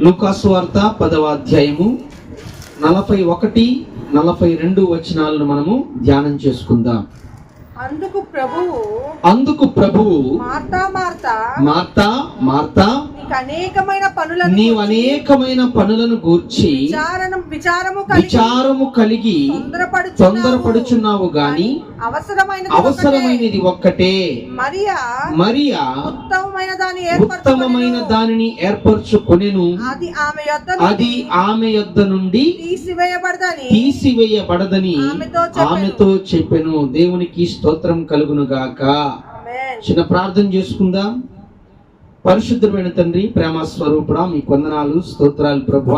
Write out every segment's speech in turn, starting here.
లూకాసు వార్త పదవ అధ్యాయము నలభై ఒకటి నలభై రెండు వచనాలను మనము ధ్యానం చేసుకుందాం. అందుకు ప్రభువు అందుకు ప్రభువు మార్తా మార్తా మార్తా మార్తా నీకు అనేకమైన పనులను నీవు అనేకమైన పనులను గూర్చి విచారణం విచారము కలిగి విచారము కలిగి తొందరపడుచున్నావు. తొందరపడుచున్నావు గాని అవసరమైన అవసరమైనది ఒక్కటే మరియా మరియా ఉత్తమమైన దాన్ని ఉత్తమమైన. దానిని ఏర్పరచుకొనెను అది ఆమె యొద్ద అది ఆమె యొద్ద నుండి తీసివేయబడదని తీసివేయబడదని ఆమెతో చెప్పెను. దేవునికి స్తోత్రం కలుగును గాక. చిన్న ప్రార్థన చేసుకుందాం పరిశుద్ధమైన తండ్రి ప్రేమ స్వరూపుడా మీ కొందనాలు స్తోత్రాలు ప్రభు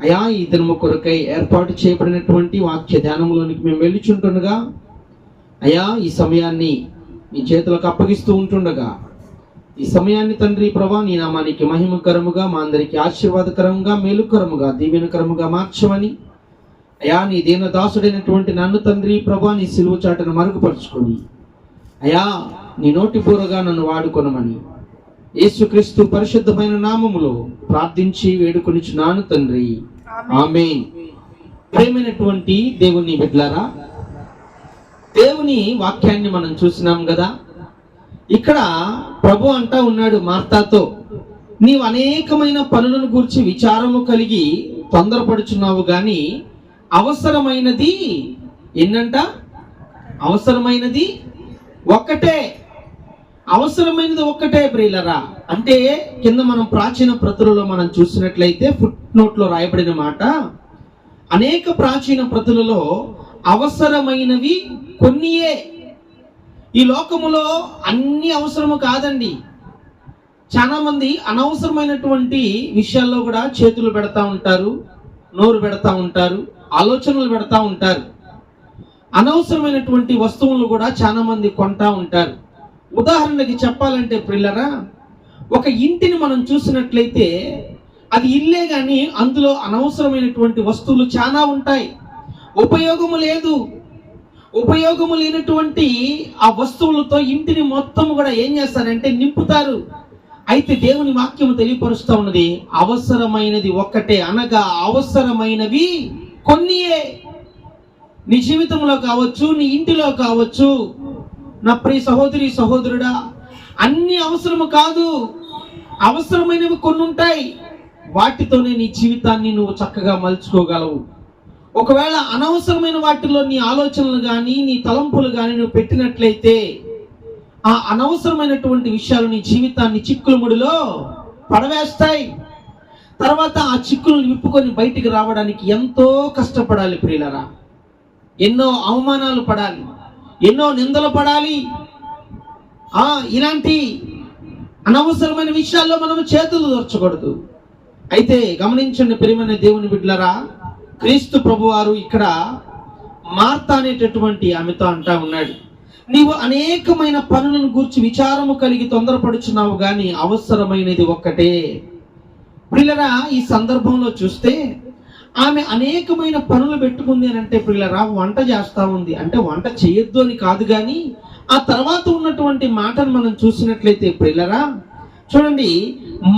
అయా ఈ దినము కొరకై ఏర్పాటు చేయబడినటువంటి వాక్య ధ్యానంలోనికి మేము వెళ్ళిచుంటుండగా అయా ఈ సమయాన్ని మీ చేతులకు అప్పగిస్తూ ఉంటుండగా ఈ సమయాన్ని తండ్రి ప్రభా నీ నామానికి మహిమకరముగా మా అందరికి ఆశీర్వాదకరంగా మేలుకరముగా దీవెనకరముగా మార్చమని. అయా నీ దీన దాసుడైనటువంటి నన్ను తండ్రి ప్రభా నీ సిలువ చాటను మరుగుపరుచుకొని. అయా నీ నోటి పూరగా నన్ను వాడుకొనమని. యేసుక్రీస్తు పరిశుద్ధమైన నామములో ప్రార్థించి వేడుకొనిచున్నాను తండ్రి. ఆమేన్. ప్రేమైనటువంటి దేవుని బిడ్లారా దేవుని వాక్యాన్ని మనం చూసినాం కదా. ఇక్కడ ప్రభు అంటా ఉన్నాడు మార్తాతో నీవు అనేకమైన పనులను గురించి విచారము కలిగి తొందరపడుచున్నావు గాని అవసరమైనది ఎన్నంట? అవసరమైనది ఒక్కటే. అవసరమైనది ఒక్కటే ప్రియులరా. అంటే కింద మనం ప్రాచీన ప్రతులలో మనం చూసినట్లయితే ఫుట్ నోట్లో రాయబడిన మాట అనేక ప్రాచీన ప్రతులలో అవసరమైనవి కొన్నియే. ఈ లోకములో అన్ని అవసరము కాదండి. చాలా మంది అనవసరమైనటువంటి విషయాల్లో కూడా చేతులు పెడతా ఉంటారు నోరు పెడతా ఉంటారు ఆలోచనలు పెడతా ఉంటారు. అనవసరమైనటువంటి వస్తువులు కూడా చాలా మంది కొంటా ఉంటారు. ఉదాహరణకి చెప్పాలంటే ప్రిల్లరా ఒక ఇంటిని మనం చూసినట్లయితే అది ఇల్లే కానీ అందులో అనవసరమైనటువంటి వస్తువులు చాలా ఉంటాయి. ఉపయోగము లేదు. ఉపయోగము లేనటువంటి ఆ వస్తువులతో ఇంటిని మొత్తం కూడా ఏం చేస్తారంటే నింపుతారు. అయితే దేవుని వాక్యము తెలియపరుస్తూ ఉన్నది అవసరమైనది ఒక్కటే అనగా అవసరమైనవి కొన్నియే. నీ జీవితంలో కావచ్చు నీ ఇంటిలో కావచ్చు నా ప్రియ సహోదరి సహోదరుడా అన్ని అవసరము కాదు. అవసరమైనవి కొన్ని ఉంటాయి వాటితోనే నీ జీవితాన్ని నువ్వు చక్కగా మలుచుకోగలవు. ఒకవేళ అనవసరమైన వాటిలో నీ ఆలోచనలు కానీ నీ తలంపులు కానీ నువ్వు పెట్టినట్లయితే ఆ అనవసరమైనటువంటి విషయాలు నీ జీవితాన్ని చిక్కుల ముడిలో పడవేస్తాయి. తర్వాత ఆ చిక్కులను విప్పుకొని బయటికి రావడానికి ఎంతో కష్టపడాలి ప్రియులరా. ఎన్నో అవమానాలు పడాలి. ఎన్నో నిందలు పడాలి. ఆ ఇలాంటి అనవసరమైన విషయాల్లో మనం చేతులు దొరచకూడదు. అయితే గమనించండి ప్రియమైన దేవుని బిడ్డలరా క్రీస్తు ప్రభువారు ఇక్కడ మార్త అనేటటువంటి ఆమెతో అంటా ఉన్నాడు. నీవు అనేకమైన పనులను గూర్చి విచారము కలిగి తొందరపడుచున్నావు కానీ అవసరమైనది ఒక్కటే. పిల్లరా ఈ సందర్భంలో చూస్తే ఆమె అనేకమైన పనులు పెట్టుకుంది అని అంటే ప్రియులరా వంట చేస్తా ఉంది. అంటే వంట చేయొద్దు అని కాదు కానీ ఆ తర్వాత ఉన్నటువంటి మాటను మనం చూసినట్లయితే ప్రిల్లరా చూడండి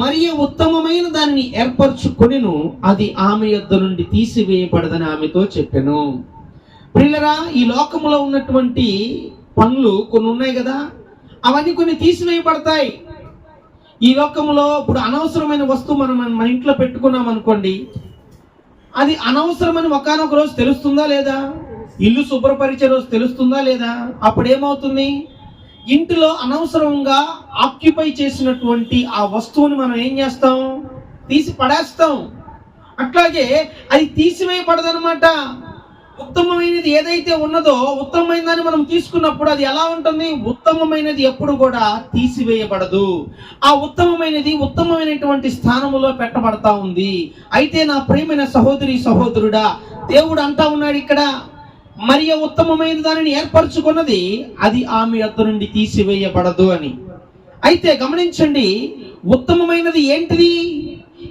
మరియ ఉత్తమమైన దాన్ని ఏర్పరచుకొనిను అది ఆమె యొద్ద నుండి తీసివేయబడదని ఆమెతో చెప్పాను. ప్రిల్లరా ఈ లోకంలో ఉన్నటువంటి పనులు కొన్ని ఉన్నాయి కదా అవన్నీ కొన్ని తీసివేయబడతాయి. ఈ లోకంలో ఇప్పుడు అనవసరమైన వస్తువు మనం మన ఇంట్లో పెట్టుకున్నాం అనుకోండి అది అనవసరమని ఒకనొక రోజు తెలుస్తుందా లేదా? ఇల్లు శుభ్రపరిచే రోజు తెలుస్తుందా లేదా? అప్పుడు ఏమవుతుంది ఇంటిలో అనవసరంగా ఆక్యుపై చేసినటువంటి ఆ వస్తువుని మనం ఏం చేస్తాం? తీసి పడేస్తాం. అట్లాగే అది తీసివేయబడదనమాట ఉత్తమమైనది ఏదైతే ఉన్నదో ఉత్తమమైనదని మనం తీసుకున్నప్పుడు అది ఎలా ఉంటుంది? ఉత్తమమైనది ఎప్పుడు కూడా తీసివేయబడదు. ఆ ఉత్తమమైనది ఉత్తమమైనటువంటి స్థానములో పెట్టబడతా ఉంది. అయితే నా ప్రేమైన సహోదరి సహోదరుడా దేవుడు అంటా ఉన్నాడు ఇక్కడ మరి ఉత్తమమైన దానిని ఏర్పరచుకున్నది? అది ఆమె యొద్ద నుండి తీసివేయబడదు అని. అయితే గమనించండి ఉత్తమమైనది ఏంటిది?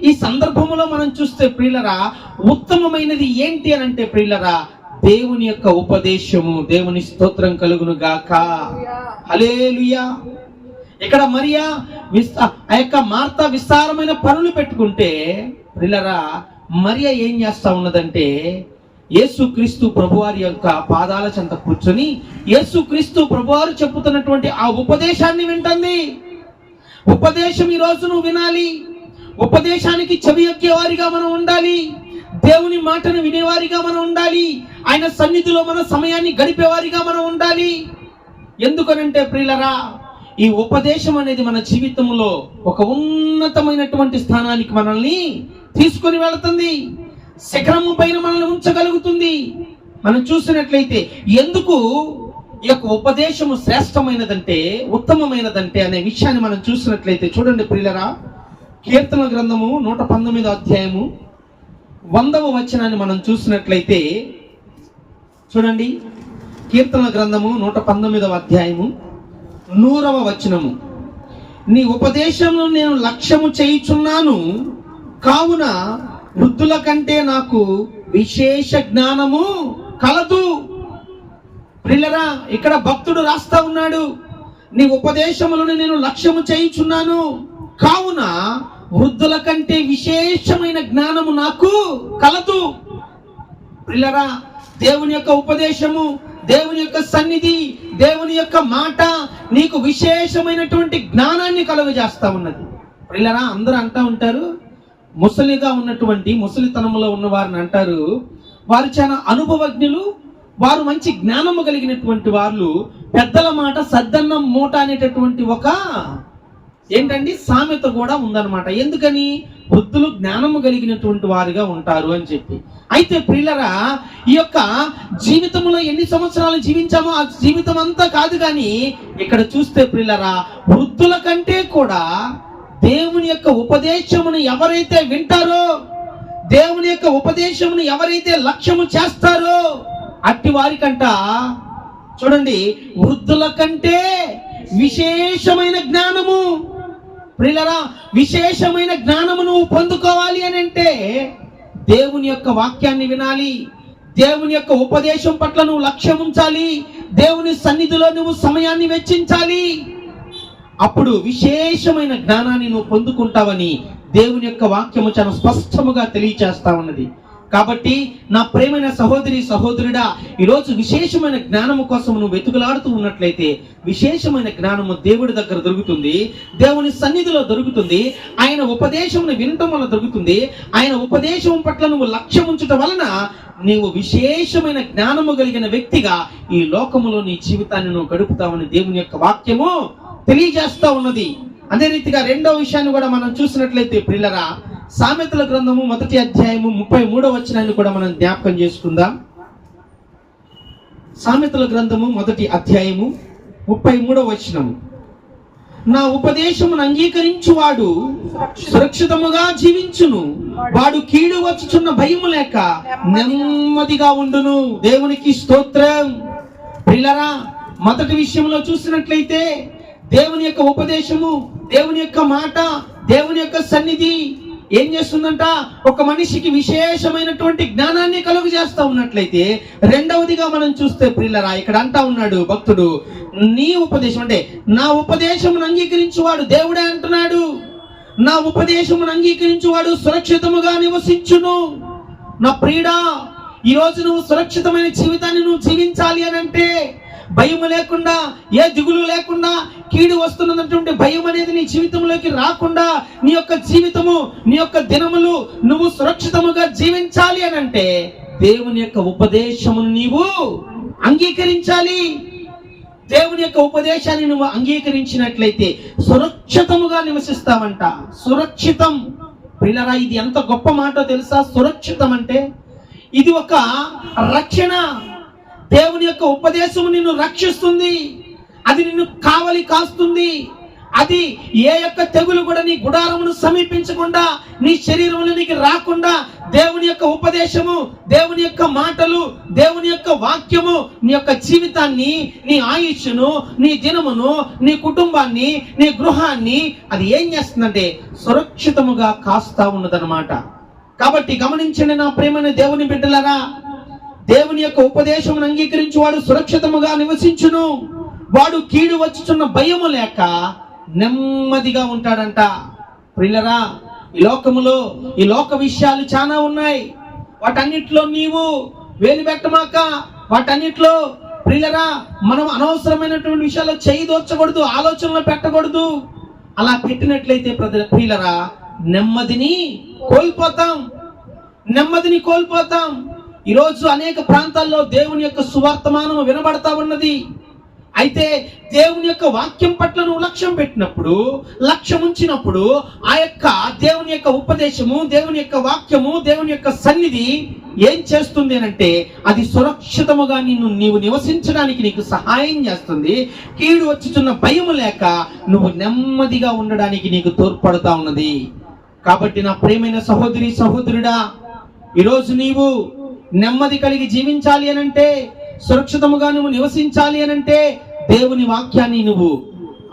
ఈ సందర్భంలో మనం చూస్తే ప్రియులరా ఉత్తమమైనది ఏంటి అని అంటే ప్రియులరా దేవుని యొక్క ఉపదేశము దేవుని స్తోత్రం కలుగును గాక హలేలుయా ఇక్కడ మరియా విస్తా ఆ యొక్క మార్త విస్తారమైన పనులు పెట్టుకుంటే ప్రిల్లరా మరియా ఏం చేస్తా ఉన్నదంటే యేసుక్రీస్తు ప్రభువారి యొక్క పాదాల చెంత కూర్చొని యేసుక్రీస్తు ప్రభువారు చెప్పుతున్నటువంటి ఆ ఉపదేశాన్ని వింటుంది. ఉపదేశం ఈ రోజు నువ్వు వినాలి. ఉపదేశానికి చెవి వారిగా మనం ఉండాలి. దేవుని మాటను వినేవారిగా మనం ఉండాలి. ఆయన సన్నిధిలో మన సమయాన్ని గడిపేవారిగా మనం ఉండాలి. ఎందుకనంటే ప్రియులరా ఈ ఉపదేశం అనేది మన జీవితంలో ఒక ఉన్నతమైనటువంటి స్థానానికి మనల్ని తీసుకొని వెళుతుంది. శిఖరము పైన మనల్ని ఉంచగలుగుతుంది. మనం చూసినట్లయితే ఎందుకు ఈ యొక్క ఉపదేశము శ్రేష్టమైనదంటే ఉత్తమమైనదంటే అనే విషయాన్ని మనం చూసినట్లయితే చూడండి ప్రియులరా. కీర్తన గ్రంథము నూట పంతొమ్మిదో అధ్యాయము వందవ వచనాన్ని మనం చూసినట్లయితే చూడండి కీర్తన గ్రంథము నూట పంతొమ్మిదవ అధ్యాయము నూరవ వచనము. నీ ఉపదేశంలో నేను లక్ష్యము చేయుచున్నాను కావున వృద్ధుల కంటే నాకు విశేష జ్ఞానము కలదు. ప్రిల్లరా ఇక్కడ భక్తుడు రాస్తా ఉన్నాడు. నీ ఉపదేశములను నేను లక్ష్యము చేయుచున్నాను కావున వృద్ధుల కంటే విశేషమైన జ్ఞానము నాకు కలదు. పిల్లరా దేవుని యొక్క ఉపదేశము దేవుని యొక్క సన్నిధి దేవుని యొక్క మాట నీకు విశేషమైనటువంటి జ్ఞానాన్ని కలుగజేస్తా ఉన్నది. పిల్లరా అందరూ అంటా ఉంటారు ముసలిగా ఉన్నటువంటి ముసలితనంలో ఉన్న వారిని అంటారు వారు చాలా అనుభవజ్ఞులు వారు మంచి జ్ఞానము కలిగినటువంటి వాళ్ళు పెద్దల మాట సద్దన్నం మూట అనేటటువంటి ఒక ఏంటండి? సామెత కూడా ఉందన్నమాట. ఎందుకని? వృద్ధులు జ్ఞానము కలిగినటువంటి వారుగా ఉంటారు అని చెప్పి. అయితే ప్రిల్లరా ఈ యొక్క జీవితంలో ఎన్ని సంవత్సరాలు జీవించామో ఆ జీవితం అంతా కాదు కానీ ఇక్కడ చూస్తే ప్రిల్లరా వృద్ధుల కంటే కూడా దేవుని యొక్క ఉపదేశమును ఎవరైతే వింటారో దేవుని యొక్క ఉపదేశమును ఎవరైతే లక్ష్యము చేస్తారో అట్టి వారికంట చూడండి వృద్ధుల కంటే విశేషమైన జ్ఞానము ప్రిలరా విశేషమైన జ్ఞానము నువ్వు పొందుకోవాలి అని అంటే దేవుని యొక్క వాక్యాన్ని వినాలి. దేవుని యొక్క ఉపదేశం పట్ల నువ్వు లక్ష్యం ఉంచాలి. దేవుని సన్నిధిలో నువ్వు సమయాన్ని వెచ్చించాలి. అప్పుడు విశేషమైన జ్ఞానాన్ని నువ్వు పొందుకుంటావని దేవుని యొక్క వాక్యము చాలా స్పష్టముగా తెలియచేస్తా ఉన్నది. కాబట్టి నా ప్రేమైన సహోదరి సహోదరుడా ఈరోజు విశేషమైన జ్ఞానము కోసం నువ్వు వెతుకులాడుతూ ఉన్నట్లయితే విశేషమైన జ్ఞానము దేవుడి దగ్గర దొరుకుతుంది దేవుని సన్నిధిలో దొరుకుతుంది ఆయన ఉపదేశమును వినటం వల్ల దొరుకుతుంది ఆయన ఉపదేశం పట్ల నువ్వు లక్ష్యం ఉంచటం వలన నీవు విశేషమైన జ్ఞానము కలిగిన వ్యక్తిగా ఈ లోకములో నీ జీవితాన్ని నువ్వు గడుపుతావని దేవుని యొక్క వాక్యము తెలియజేస్తా ఉన్నది. అదే రీతిగా రెండో విషయాన్ని కూడా మనం చూసినట్లయితే ప్రిల్లరా సామెతల గ్రంథము మొదటి అధ్యాయము ముప్పై మూడో వచనాన్ని కూడా మనం జ్ఞాపకం చేసుకుందాం. సామెతల గ్రంథము మొదటి అధ్యాయము ముప్పై మూడో వచనము. నా ఉపదేశమును అంగీకరించువాడు సురక్షితముగా జీవించును. వాడు కీడు వచ్చుచున్న భయము లేక నెమ్మదిగా ఉండును. దేవునికి స్తోత్రం. పిల్లరా మొదటి విషయంలో చూసినట్లయితే దేవుని యొక్క ఉపదేశము దేవుని యొక్క మాట దేవుని యొక్క సన్నిధి ఏం చేస్తుందంట? ఒక మనిషికి విశేషమైనటువంటి జ్ఞానాన్ని కలుగు చేస్తా ఉన్నట్లయితే రెండవదిగా మనం చూస్తే ప్రిల్లరా ఇక్కడ అంటా ఉన్నాడు భక్తుడు నీ ఉపదేశం అంటే నా ఉపదేశమును అంగీకరించువాడు దేవుడే అంటున్నాడు. నా ఉపదేశమును అంగీకరించువాడు సురక్షితముగా నివసించును. నా ప్రియుడా ఈ రోజు నువ్వు సురక్షితమైన జీవితాన్ని నువ్వు జీవించాలి అని అంటే భయం లేకుండా ఏ దిగులు లేకుండా కీడు వస్తున్నటువంటి భయం అనేది నీ జీవితంలోకి రాకుండా నీ యొక్క జీవితము నీ యొక్క దినములు నువ్వు సురక్షితముగా జీవించాలి అని అంటే దేవుని యొక్క ఉపదేశమును నీవు అంగీకరించాలి. దేవుని యొక్క ఉపదేశాన్ని నువ్వు అంగీకరించినట్లయితే సురక్షితముగా నివసిస్తావంట సురక్షితం. పిల్లరా ఇది ఎంత గొప్ప మాటో తెలుసా? సురక్షితం అంటే ఇది ఒక రక్షణ. దేవుని యొక్క ఉపదేశం నిన్ను రక్షిస్తుంది. అది నిన్ను కావలి కాస్తుంది. అది ఏ యొక్క తెగులు కూడా నీ గుడారమును సమీపించకుండా నీ శరీరంలోనికి రాకుండా దేవుని యొక్క ఉపదేశము దేవుని యొక్క మాటలు దేవుని యొక్క వాక్యము నీ యొక్క జీవితాన్ని నీ ఆయుష్ను నీ దినమును నీ కుటుంబాన్ని నీ గృహాన్ని అది ఏం చేస్తుందంటే సురక్షితముగా కాస్తా ఉన్నదన్నమాట. కాబట్టి గమనించండి నా ప్రేమని దేవుని బిడ్డలారా. దేవుని యొక్క ఉపదేశమును అంగీకరించి వాడు సురక్షితముగా నివసించును. వాడు కీడు వచ్చుచున్న భయము లేక నెమ్మదిగా ఉంటాడంట. ప్రిల్లరా ఈ లోకములో ఈ లోక విషయాలు చాలా ఉన్నాయి. వాటన్నిటిలో నీవు వేలు పెట్టమాక వాటన్నిటిలో ప్రిల్లరా మనం అనవసరమైనటువంటి విషయాల్లో చేయదోచకూడదు ఆలోచనలు పెట్టకూడదు. అలా పెట్టినట్లయితే ప్రజల ప్రియులరా నెమ్మదిని కోల్పోతాం. నెమ్మదిని కోల్పోతాం. ఈరోజు అనేక ప్రాంతాల్లో దేవుని యొక్క సువార్తమానం వినబడతా ఉన్నది. అయితే దేవుని యొక్క వాక్యం పట్ల నువ్వు లక్ష్యం పెట్టినప్పుడు లక్ష్యం ఉంచినప్పుడు ఆ యొక్క దేవుని యొక్క ఉపదేశము దేవుని యొక్క వాక్యము దేవుని యొక్క సన్నిధి ఏం చేస్తుంది అంటే అది సురక్షితముగా నిన్ను నీవు నివసించడానికి నీకు సహాయం చేస్తుంది. కీడు వచ్చుచున్న భయం లేక నువ్వు నెమ్మదిగా ఉండడానికి నీకు తోడ్పడుతా ఉన్నది. కాబట్టి నా ప్రేమైన సహోదరి సహోదరుడా ఈరోజు నీవు నెమ్మది కలిగి జీవించాలి అనంటే సురక్షితముగా నువ్వు నివసించాలి అనంటే దేవుని వాక్యాన్ని నువ్వు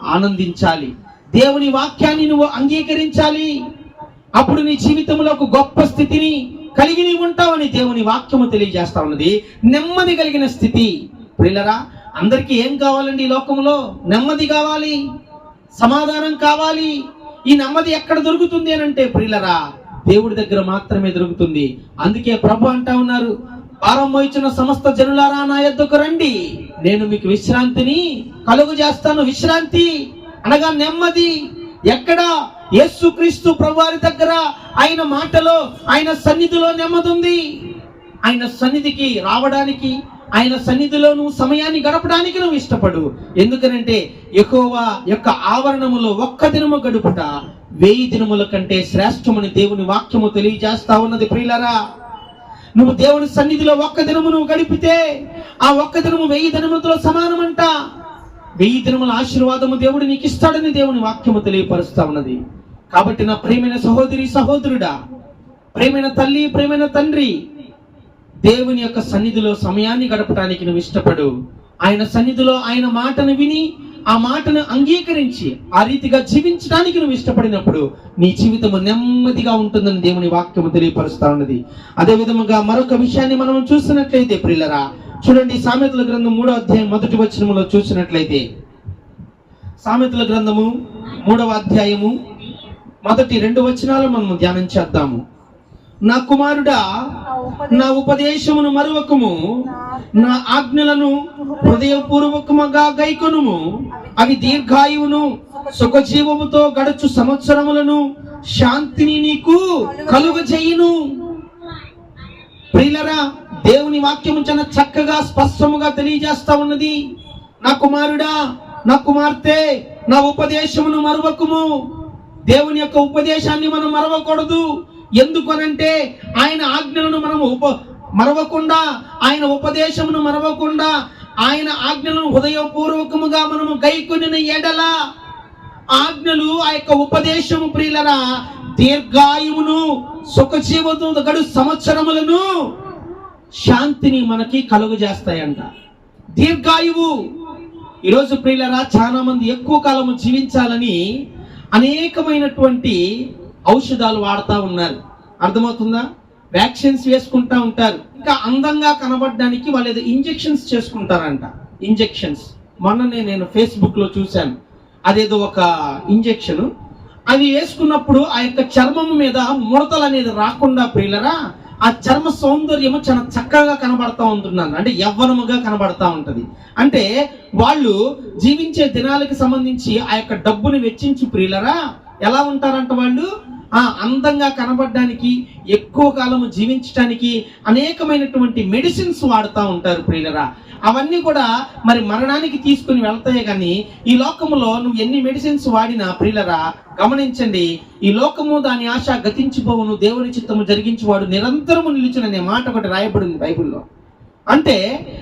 ఆనందించాలి. దేవుని వాక్యాన్ని నువ్వు అంగీకరించాలి. అప్పుడు నీ జీవితంలో ఒక గొప్ప స్థితిని కలిగి నీవు ఉంటావని దేవుని వాక్యము తెలియజేస్తా ఉన్నది. నెమ్మది కలిగిన స్థితి. ప్రిల్లరా అందరికీ ఏం కావాలండి ఈ లోకంలో? నెమ్మది కావాలి సమాధానం కావాలి. ఈ నెమ్మది ఎక్కడ దొరుకుతుంది అని అంటే ప్రిల్లరా దేవుడి దగ్గర మాత్రమే దొరుకుతుంది. అందుకే ప్రభు అంటా ఉన్నారు ప్రారంభించిన సమస్త జనులారా నా యొద్దకు రండి. నేను మీకు విశ్రాంతిని కలుగు చేస్తాను. విశ్రాంతి అనగా నెమ్మది. ఎక్కడ? యేసుక్రీస్తు ప్రభువారి దగ్గర ఆయన మాటలో ఆయన సన్నిధిలో నెమ్మది ఉంది ఆయన సన్నిధికి రావడానికి ఆయన సన్నిధిలో నువ్వు సమయాన్ని గడపడానికి నువ్వు ఇష్టపడు. ఎందుకనంటే ఎక్కువ యొక్క ఆవరణములో ఒక్క దినము గడుపుట వెయ్యి దినముల కంటే శ్రేష్టమని దేవుని వాక్యము తెలియజేస్తా ఉన్నది ప్రియులరా. నువ్వు దేవుని సన్నిధిలో ఒక్క దినము నువ్వు గడిపితే ఆ ఒక్క దినము వెయ్యి దినములతో సమానమంట. వెయ్యి దినముల ఆశీర్వాదము దేవుడు నీకు ఇస్తాడని దేవుని వాక్యము తెలియపరుస్తా ఉన్నది. కాబట్టి నా ప్రేమైన సహోదరి సహోదరుడా ప్రేమైన తల్లి ప్రేమైన తండ్రి దేవుని యొక్క సన్నిధిలో సమయాన్ని గడపడానికి నువ్వు ఇష్టపడు. ఆయన సన్నిధిలో ఆయన మాటను విని ఆ మాటను అంగీకరించి ఆ రీతిగా జీవించడానికి నువ్వు ఇష్టపడినప్పుడు నీ జీవితము నెమ్మదిగా ఉంటుందని దేవుని వాక్యము తెలియపరుస్తా ఉన్నది. అదే విధముగా మరొక విషయాన్ని మనం చూసినట్లయితే ప్రిల్లరా చూడండి సామెతల గ్రంథం మూడో అధ్యాయం మొదటి వచనములో చూసినట్లయితే. సామెతల గ్రంథము మూడవ అధ్యాయము మొదటి రెండు వచనాలు మనం ధ్యానం చేద్దాము. నా కుమారుడా నా ఉపదేశమును మరువకము. నా ఆజ్ఞలను హృదయపూర్వకముగా గైకొనుము. అవి దీర్ఘాయువును సుఖజీవముతో గడుచు సంవత్సరములను శాంతిని నీకు కలుగజేయును. ప్రియులరా దేవుని వాక్యము చాలా చక్కగా స్పష్టముగా తెలియజేస్తా ఉన్నది. నా కుమారుడా నా కుమార్తె నా ఉపదేశమును మరువకుము. దేవుని యొక్క ఉపదేశాన్ని మనం మరవకూడదు. ఎందుకనంటే ఆయన ఆజ్ఞలను మనం ఉప మరవకుండా ఆయన ఉపదేశమును మరవకుండా ఆయన ఆజ్ఞలను హృదయపూర్వకముగా మనము గైకొనిన ఎడల ఆజ్ఞలు ఆ యొక్క ఉపదేశము ప్రియులరా దీర్ఘాయువును సుఖజీవతో గడు సంవత్సరములను శాంతిని మనకి కలుగు చేస్తాయంట దీర్ఘాయువు ఈరోజు ప్రియులరా చాలా మంది ఎక్కువ కాలము జీవించాలని అనేకమైనటువంటి ఔషధాలు వాడుతూ ఉన్నారు. అర్థమవుతుందా? వ్యాక్సిన్స్ వేసుకుంటా ఉంటారు. ఇంకా అందంగా కనబడడానికి వాళ్ళు ఏదో ఇంజెక్షన్స్ చేసుకుంటారంట. ఇంజెక్షన్స్ మొన్ననే నేను ఫేస్బుక్లో చూశాను. అదేదో ఒక ఇంజెక్షన్ అది వేసుకున్నప్పుడు ఆ యొక్క చర్మం మీద ముడతలు అనేది రాకుండా ప్రియులరా ఆ చర్మ సౌందర్యము చాలా చక్కగా కనబడతా ఉంటున్నాను. అంటే యవ్వనముగా కనబడతా ఉంటుంది. అంటే వాళ్ళు జీవించే దినాలకు సంబంధించి ఆ యొక్క డబ్బుని వెచ్చించి ప్రియులరా ఎలా ఉంటారంట వాళ్ళు? ఆ అందంగా కనబడడానికి ఎక్కువ కాలము జీవించడానికి అనేకమైనటువంటి మెడిసిన్స్ వాడుతూ ఉంటారు ప్రియులరా. అవన్నీ కూడా మరి మరణానికి తీసుకుని వెళ్తాయి కానీ ఈ లోకములో నువ్వు ఎన్ని మెడిసిన్స్ వాడినా ప్రియులరా గమనించండి ఈ లోకము దాని ఆశ గతించిపోవును దేవుని చిత్తము జరిగించేవాడు నిరంతరము నిలుచుననే మాట ఒకటి రాయబడింది బైబిల్లో. అంటే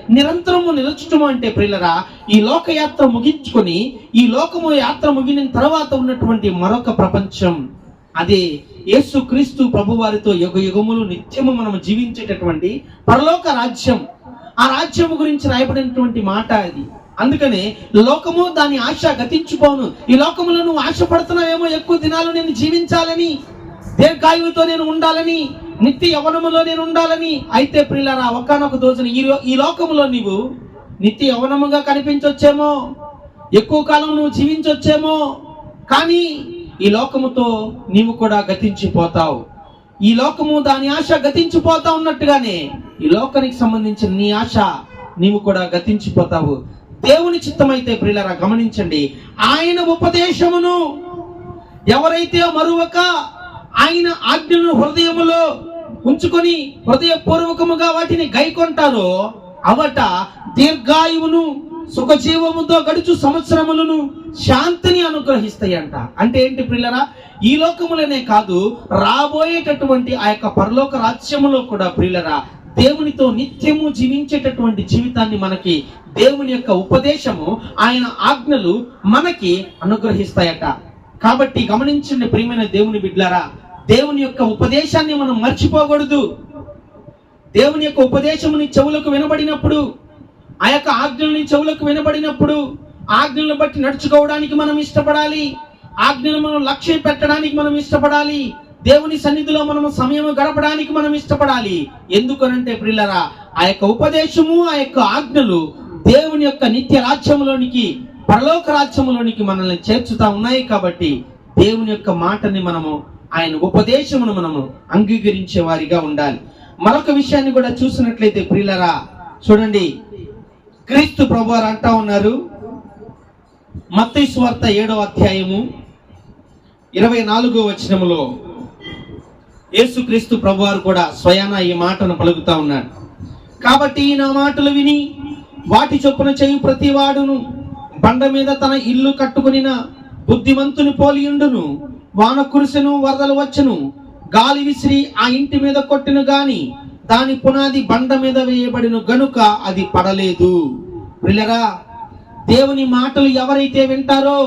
నిరంతరము నిలుచుటము అంటే ప్రియులరా ఈ లోకయాత్ర ముగించుకొని ఈ లోకము యాత్ర ముగిన తర్వాత ఉన్నటువంటి మరొక ప్రపంచం. అదే యేసు క్రీస్తు ప్రభువారితో యుగ యుగములు నిత్యము మనము జీవించేటటువంటి పరలోక రాజ్యం. ఆ రాజ్యము గురించి రాయబడినటువంటి మాట అది అందుకనే లోకము దాని ఆశ గతించుకోను ఈ లోకములో నువ్వు ఆశపడుతున్నావేమో ఎక్కువ దినాలు నేను జీవించాలని దీర్ఘాయువుతో నేను ఉండాలని నిత్య యవనములో నేను ఉండాలని. అయితే ప్రియులారా ఒకనొక దోచన ఈ ఈ లోకములో నీవు నిత్య యవనముగా కనిపించొచ్చేమో ఎక్కువ కాలం నువ్వు జీవించొచ్చేమో. కానీ ఈ లోకముతో నీవు కూడా గతించిపోతావు. ఈ లోకము దాని ఆశ గతించిపోతా ఉన్నట్టుగానే ఈ లోకానికి సంబంధించిన నీ ఆశ నీవు కూడా గతించిపోతావు. దేవుని చిత్తమైతే ప్రియులరా గమనించండి. ఆయన ఉపదేశమును ఎవరైతే మరువక ఆయన ఆజ్ఞను హృదయములో ఉంచుకొని హృదయపూర్వకముగా వాటిని గైకొంటారో అవట దీర్ఘాయువును సుఖజీవముతో గడుచు సంవత్సరములను శాంతిని అనుగ్రహిస్తాయంట. అంటే ఏంటి ప్రిల్లరా ఈ లోకములనే కాదు రాబోయేటటువంటి ఆ యొక్క పరలోక రాజ్యములో కూడా ప్రిల్లరా దేవునితో నిత్యము జీవించేటటువంటి జీవితాన్ని మనకి దేవుని యొక్క ఉపదేశము ఆయన ఆజ్ఞలు మనకి అనుగ్రహిస్తాయట. కాబట్టి గమనించండి ప్రియమైన దేవుని బిడ్లారా దేవుని యొక్క ఉపదేశాన్ని మనం మర్చిపోకూడదు. దేవుని యొక్క ఉపదేశముని చెవులకు వినబడినప్పుడు ఆ యొక్క ఆజ్ఞలని చెవులకు వినబడినప్పుడు ఆజ్ఞలను బట్టి నడుచుకోవడానికి మనం ఇష్టపడాలి. ఆజ్ఞలు మనం లక్ష్యం పెట్టడానికి మనం ఇష్టపడాలి. దేవుని సన్నిధిలో మనం సమయం గడపడానికి మనం ఇష్టపడాలి. ఎందుకనంటే ప్రిల్లరా ఆ యొక్క ఉపదేశము ఆ యొక్క ఆజ్ఞలు దేవుని యొక్క నిత్య రాజ్యములోనికి పరలోక రాజ్యములోనికి మనల్ని చేర్చుతా ఉన్నాయి కాబట్టి దేవుని యొక్క మాటని మనము ఆయన ఉపదేశమును మనము అంగీకరించే వారిగా ఉండాలి. మరొక విషయాన్ని కూడా చూసినట్లయితే ప్రిల్లరా చూడండి. క్రీస్తు ప్రభు వారు అంటా ఉన్నారు. మత్తయి సువార్త ఏడవ అధ్యాయము ఇరవై నాలుగో వచనములో యేసుక్రీస్తు ప్రభువారు కూడా స్వయాన ఈ మాటను పలుకుతా ఉన్నాడు. కాబట్టి నా మాటలు విని వాటి చొప్పున చేయు ప్రతి వాడును బండ మీద తన ఇల్లు కట్టుకునిన బుద్ధిమంతుని పోలియుండును వాన కురిసెను వరదలు వచ్చును. గాలి విసిరి ఆ ఇంటి మీద కొట్టును గాని దాని పునాది బండ మీద వేయబడిన గనుక అది పడలేదు. ప్రిల్లరా దేవుని మాటలు ఎవరైతే వింటారో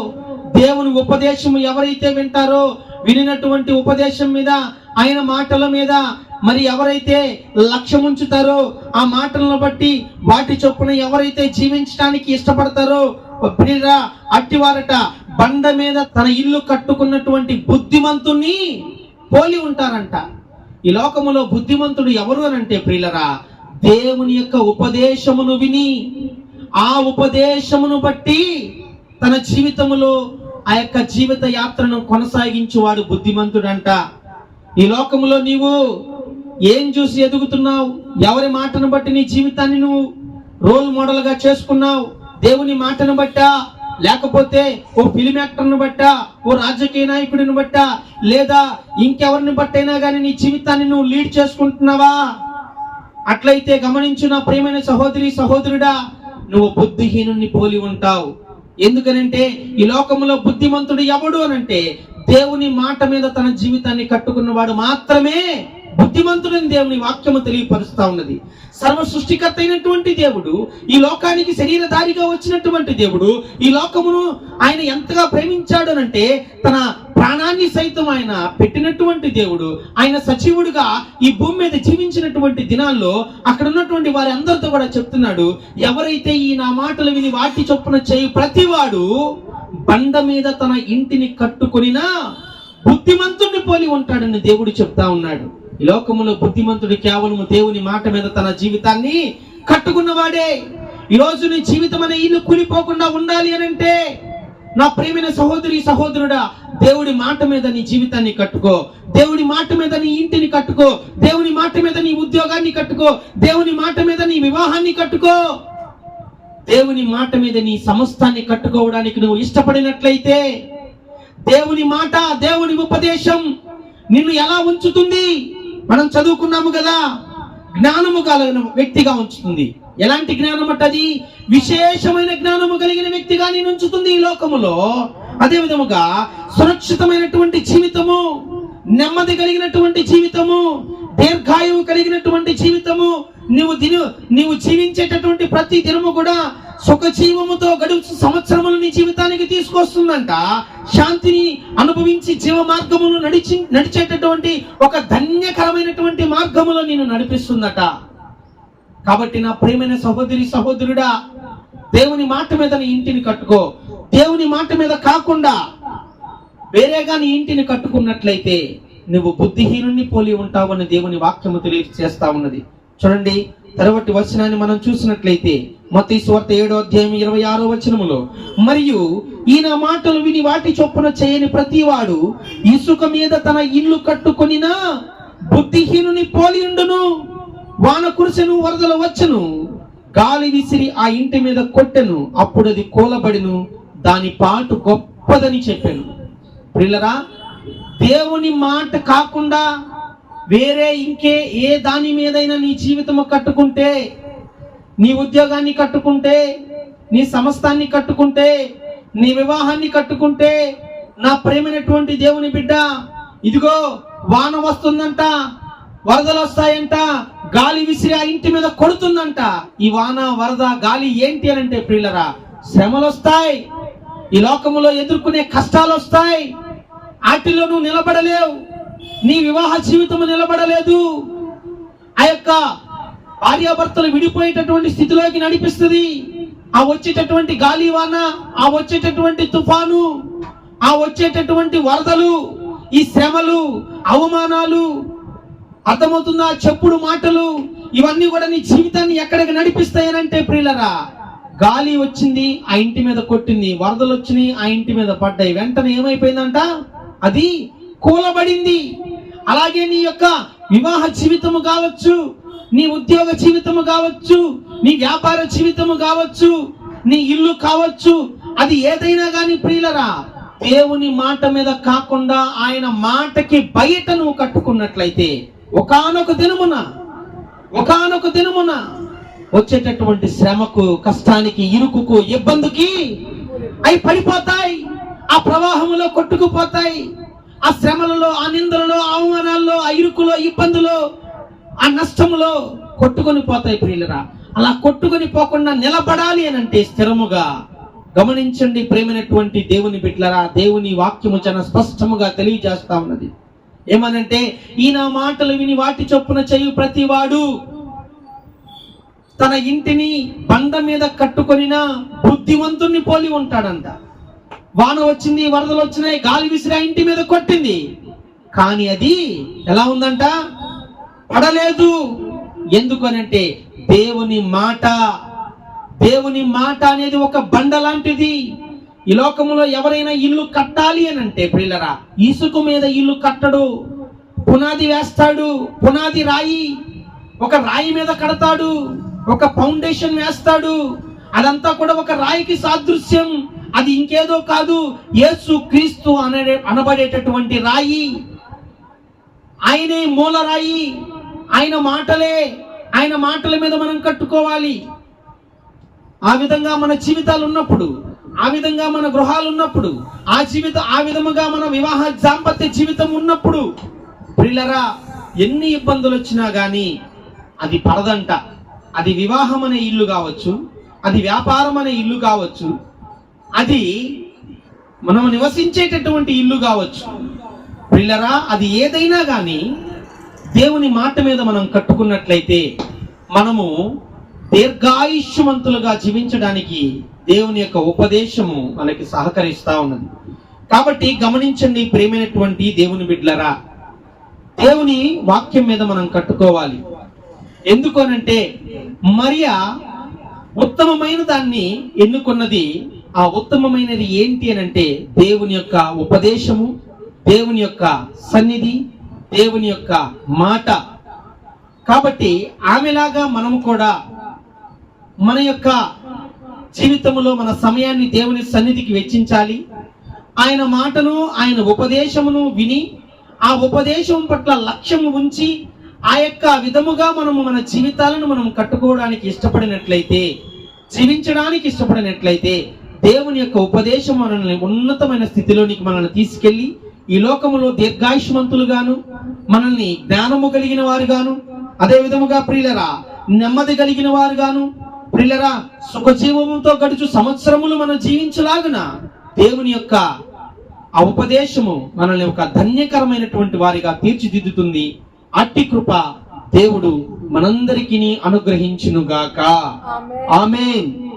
దేవుని ఉపదేశం ఎవరైతే వింటారో వినినటువంటి ఉపదేశం మీద ఆయన మాటల మీద మరి ఎవరైతే లక్ష్యం ఉంచుతారో ఆ మాటలను బట్టి వాటి చొప్పున ఎవరైతే జీవించడానికి ఇష్టపడతారో ప్రియురా అట్టివారట బండ మీద తన ఇల్లు కట్టుకున్నటువంటి బుద్ధిమంతుని పోలి ఉంటారంట. ఈ లోకములో బుద్ధిమంతుడు ఎవరు అని అంటే ప్రియులరా దేవుని యొక్క ఉపదేశమును విని ఆ ఉపదేశమును బట్టి తన జీవితములో ఆ యొక్క జీవిత యాత్రను కొనసాగించువాడు బుద్ధిమంతుడంట. ఈ లోకములో నీవు ఏం చూసి ఎదుగుతున్నావు? ఎవరి మాటను బట్టి నీ జీవితాన్ని నువ్వు రోల్ మోడల్గా చేసుకున్నావు? దేవుని మాటను బట్టా లేకపోతే ఓ ఫిలిం యాక్టర్ను బట్టా ఓ రాజకీయ నాయకుడిని బట్టా లేదా ఇంకెవరిని బట్టైనా కానీ నీ జీవితాన్ని నువ్వు లీడ్ చేసుకుంటున్నావా? అట్లయితే గమనించు నా ప్రియమైన సహోదరి సహోదరుడా నువ్వు బుద్ధిహీనుని పోలి ఉంటావు. ఎందుకనంటే ఈ లోకంలో బుద్ధిమంతుడు ఎవడు అనంటే దేవుని మాట మీద తన జీవితాన్ని కట్టుకున్నవాడు మాత్రమే. బుద్ధిమంతుడని దేవుని వాక్యము తెలియపరుస్తా ఉన్నది. సర్వ సృష్టికర్త అయినటువంటి దేవుడు ఈ లోకానికి శరీరధారిగా వచ్చినటువంటి దేవుడు ఈ లోకమును ఆయన ఎంతగా ప్రేమించాడనంటే తన ప్రాణాన్ని సైతం ఆయన పెట్టినటువంటి దేవుడు ఆయన సచివుడుగా ఈ భూమి మీద జీవించినటువంటి దినాల్లో అక్కడ ఉన్నటువంటి వారి అందరితో కూడా చెప్తున్నాడు ఎవరైతే ఈ నా మాటలు విని వాటి చొప్పున చేయి ప్రతివాడు బండ మీద తన ఇంటిని కట్టుకొనినా బుద్ధిమంతుణ్ణి పోలి ఉంటాడని దేవుడు చెప్తా ఉన్నాడు. ఈ లోకములో బుద్ధిమంతుడు కేవలము దేవుని మాట మీద తన జీవితాన్ని కట్టుకున్నవాడే. ఈ రోజు నీ జీవితం అనే ఇల్లు కూలిపోకుండా ఉండాలి అని అంటే నా ప్రేమైన సహోదరి సహోదరుడా దేవుడి మాట మీద నీ జీవితాన్ని కట్టుకో. దేవుడి మాట మీద నీ ఇంటిని కట్టుకో. దేవుని మాట మీద నీ ఉద్యోగాన్ని కట్టుకో. దేవుని మాట మీద నీ వివాహాన్ని కట్టుకో. దేవుని మాట మీద నీ సమస్తాన్ని కట్టుకోవడానికి నువ్వు ఇష్టపడినట్లయితే దేవుని మాట దేవుని ఉపదేశం నిన్ను ఎలా ఉంచుతుంది? మనం చదువుకున్నాము కదా. జ్ఞానము కలిగిన వ్యక్తిగా ఉంచుతుంది. ఎలాంటి జ్ఞానం అది? విశేషమైన జ్ఞానము కలిగిన వ్యక్తిగా నేను ఉంచుతుంది ఈ లోకములో. అదే విధముగా సురక్షితమైనటువంటి జీవితము నెమ్మది కలిగినటువంటి జీవితము దీర్ఘాయువు కలిగినటువంటి జీవితము నీవు దిను నీవు జీవించేటటువంటి ప్రతి దినము కూడా సుఖ జీవముతో గడుచు సంవత్సరములు నీ జీవితానికి తీసుకొస్తుందంట. శాంతిని అనుభవించి జీవ మార్గమును నడిచి నడిచేటటువంటి ఒక ధన్యకరమైనటువంటి మార్గములో నేను నడిపిస్తుందట. కాబట్టి నా ప్రేమైన సహోదరి సహోదరుడా దేవుని మాట మీద నీ ఇంటిని కట్టుకో. దేవుని మాట మీద కాకుండా వేరేగా నీ ఇంటిని కట్టుకున్నట్లయితే నువ్వు బుద్ధిహీనుని పోలి ఉంటావని దేవుని వాక్యము తెలియజేస్తా ఉన్నది. చూడండి తర్వాతి వచనాన్ని మనం చూసినట్లయితే మత సువార్త ఏడో అధ్యాయం ఇరవై ఆరో వచనములో మరియు ఈయన మాటలు విని వాటి చొప్పున చేయని ప్రతివాడు ఇసుక మీద తన ఇల్లు కట్టుకొనినా బుద్ధిహీనుని పోలియుండును వాన కురిసెను వరదలు వచ్చను. గాలి విసిరి ఆ ఇంటి మీద కొట్టెను. అప్పుడు అది కూలబడిను. దాని పాటు గొప్పదని చెప్పాను. ప్రిల్లరా దేవుని మాట కాకుండా వేరే ఇంకే ఏ దాని మీదైనా నీ జీవితము కట్టుకుంటే నీ ఉద్యోగాన్ని కట్టుకుంటే నీ సమస్తాన్ని కట్టుకుంటే నీ వివాహాన్ని కట్టుకుంటే నా ప్రేమైనటువంటి దేవుని బిడ్డ ఇదిగో వాన వస్తుందంట వరదలు వస్తాయంట గాలి విసిరి ఆ ఇంటి మీద కొడుతుందంట. ఈ వాన వరద గాలి ఏంటి అని అంటే ప్రియులరా శ్రమలు వస్తాయి ఈ లోకములో ఎదుర్కొనే కష్టాలు వస్తాయి వాటిలో నువ్వు నిలబడలేవు. నీ వివాహ జీవితము నిలబడలేదు. ఆ యొక్క భార్యాభర్తలు విడిపోయేటటువంటి స్థితిలోకి నడిపిస్తుంది. ఆ వచ్చేటటువంటి గాలి వాన ఆ వచ్చేటటువంటి తుఫాను ఆ వచ్చేటటువంటి వరదలు ఈ శ్రమలు అవమానాలు అర్థమవుతుందా? చెప్పుడు మాటలు ఇవన్నీ కూడా నీ జీవితాన్ని ఎక్కడికి నడిపిస్తాయనంటే ప్రియులరా గాలి వచ్చింది ఆ ఇంటి మీద కొట్టింది వరదలు వచ్చినాయి ఆ ఇంటి మీద పడ్డాయి. వెంటనే ఏమైపోయిందంట? అది కూలబడింది. అలాగే నీ యొక్క వివాహ జీవితము కావచ్చు నీ ఉద్యోగ జీవితము కావచ్చు నీ వ్యాపార జీవితము కావచ్చు నీ ఇల్లు కావచ్చు అది ఏదైనా కానీ ప్రియులరా దేవుని మాట మీద కాకుండా ఆయన మాటకి బయట నువ్వు కట్టుకున్నట్లయితే ఒకానొక దినమున ఒకానొక దినమున వచ్చేటటువంటి శ్రమకు కష్టానికి ఇరుకుకు ఇబ్బందికి అవి పడిపోతాయి. ఆ ప్రవాహంలో కొట్టుకుపోతాయి. ఆ శ్రమలలో ఆ నిందలలో అవమానాల్లో ఆ ఇరుకులో ఇబ్బందులో ఆ నష్టములో కొట్టుకొని పోతాయి ప్రియులరా. అలా కొట్టుకొని పోకుండా నిలబడాలి అని అంటే స్థిరముగా గమనించండి ప్రేమైనటువంటి దేవుని బిడ్డలరా. దేవుని వాక్యము చాలా స్పష్టముగా తెలియజేస్తా ఉన్నది. ఏమనంటే ఈయన మాటలు విని వాటి చొప్పున చేయు ప్రతివాడు తన ఇంటిని బండ మీద కట్టుకొనిన బుద్ధివంతుణ్ణి పోలి ఉంటాడంట. వాన వచ్చింది వరదలు వచ్చినాయి గాలి విసిరి ఇంటి మీద కొట్టింది. కానీ అది ఎలా ఉందంట? పడలేదు. ఎందుకనంటే దేవుని మాట దేవుని మాట అనేది ఒక బండ లాంటిది. ఈ లోకంలో ఎవరైనా ఇల్లు కట్టాలి అని అంటే పిల్లరా ఇసుక మీద ఇల్లు కట్టడు. పునాది వేస్తాడు పునాది రాయి ఒక రాయి మీద కడతాడు ఒక ఫౌండేషన్ వేస్తాడు. అదంతా కూడా ఒక రాయికి సాదృశ్యం. అది ఇంకేదో కాదు యేసు క్రీస్తు అనే అనబడేటటువంటి రాయి. ఆయనే మూలరాయి ఆయన మాటలే. ఆయన మాటల మీద మనం కట్టుకోవాలి. ఆ విధంగా మన జీవితాలు ఉన్నప్పుడు ఆ విధంగా మన గృహాలు ఉన్నప్పుడు ఆ జీవిత ఆ విధముగా మన వివాహ దాంపత్య జీవితం ఉన్నప్పుడు ప్రిల్లరా ఎన్ని ఇబ్బందులు వచ్చినా కానీ అది పడదంట. అది వివాహం అనే ఇల్లు కావచ్చు అది వ్యాపారం అనే ఇల్లు కావచ్చు అది మనం నివసించేటటువంటి ఇల్లు కావచ్చు. పిల్లరా అది ఏదైనా కానీ దేవుని మాట మీద మనం కట్టుకున్నట్లయితే మనము దీర్ఘాయుష్యవంతులుగా జీవించడానికి దేవుని యొక్క ఉపదేశము మనకి సహకరిస్తూ ఉన్నది. కాబట్టి గమనించండి ప్రేమైనటువంటి దేవుని బిడ్లరా దేవుని వాక్యం మీద మనం కట్టుకోవాలి. ఎందుకనంటే మరియా ఉత్తమమైన దాన్ని ఎన్నుకున్నది ఆ ఉత్తమమైనది ఏంటి అని అంటే దేవుని యొక్క ఉపదేశము దేవుని యొక్క సన్నిధి దేవుని యొక్క మాట. కాబట్టి ఆమెలాగా మనము కూడా మన యొక్క జీవితంలో మన సమయాన్ని దేవుని సన్నిధికి వెచ్చించాలి. ఆయన మాటను ఆయన ఉపదేశమును విని ఆ ఉపదేశం పట్ల లక్ష్యము ఉంచి ఆ యొక్క విధముగా మనము మన జీవితాలను మనం కట్టుకోవడానికి ఇష్టపడినట్లయితే జీవించడానికి ఇష్టపడినట్లయితే దేవుని యొక్క ఉపదేశం మనల్ని ఉన్నతమైన స్థితిలోనికి మనల్ని తీసుకెళ్ళి ఈ లోకములో దీర్ఘాయుష్మంతులుగాను మనల్ని జ్ఞానము కలిగిన వారుగాను అదే విధముగా ప్రియులరా నెమ్మది కలిగిన వారుగాను ప్రియులరా సుఖజీవముతో గడుచు సంవత్సరములు మనం జీవించలాగున దేవుని యొక్క ఆ ఉపదేశము మనల్ని ఒక ధన్యకరమైనటువంటి వారిగా తీర్చిదిద్దుతుంది. అట్టి కృప దేవుడు మనందరికీ అనుగ్రహించునుగాక. ఆమేన్. ఆమెన్.